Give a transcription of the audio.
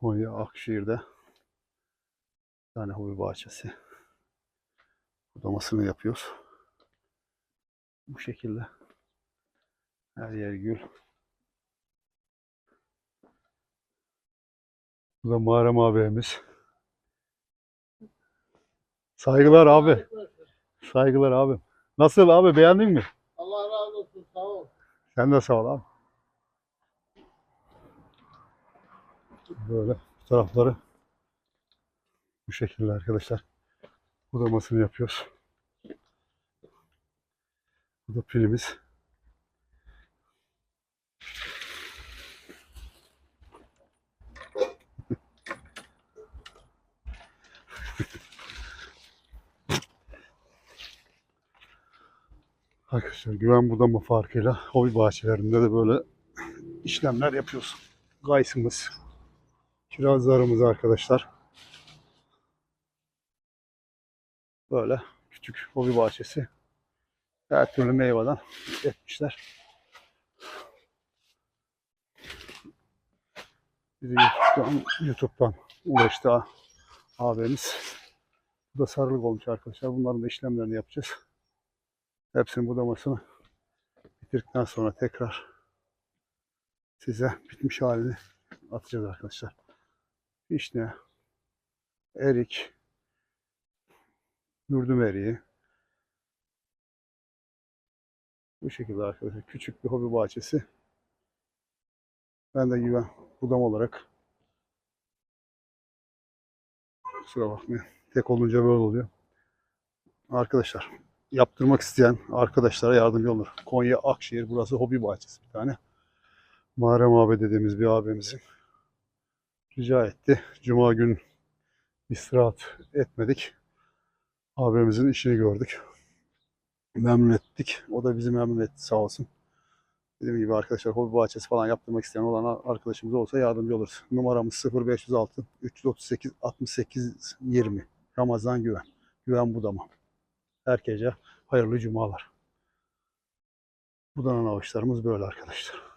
Konya Akşehir'de bir tane hobi bahçesi. Budamasını yapıyoruz. Bu şekilde. Her yer gül. Bu da Muharrem abimiz. Saygılar abi. Saygılar abi. Nasıl abi beğendin mi? Allah razı olsun sağ ol. Sen de sağ ol abi. Böyle tarafları bu şekilde arkadaşlar. Budamasını yapıyoruz. Bu da pilimiz. Arkadaşlar güven budama farkıyla hobi bahçelerinde de böyle işlemler yapıyoruz. Gaysımız, kirazlarımız arkadaşlar. Böyle küçük hobi bahçesi. Her türlü meyveden etmişler. Bizi YouTube'dan, YouTube'dan ulaştı abimiz. Bu da sarılık olmuş arkadaşlar. Bunların da işlemlerini yapacağız. Hepsinin budamasını bitirdikten sonra tekrar size bitmiş halini atacağız arkadaşlar. İşte erik, mürdüm eriği. Bu şekilde arkadaşlar küçük bir hobi bahçesi. Ben de güven budam olarak kusura bakmayın. Tek olunca böyle oluyor. Arkadaşlar yaptırmak isteyen arkadaşlara yardımcı olur. Konya Akşehir burası hobi bahçesi bir tane. Muharrem abi dediğimiz bir abimizin rica etti. Cuma gün istirahat etmedik. Abimizin işini gördük. Memnun ettik. O da bizi memnun etti sağ olsun. Dediğim gibi arkadaşlar hobi bahçesi falan yaptırmak isteyen olan arkadaşımız olsa yardımcı oluruz. Numaramız 0506 338 68 20. Ramazan Güven. Güven Budama. Herkese hayırlı cumalar. Budanan ağaçlarımız böyle arkadaşlar.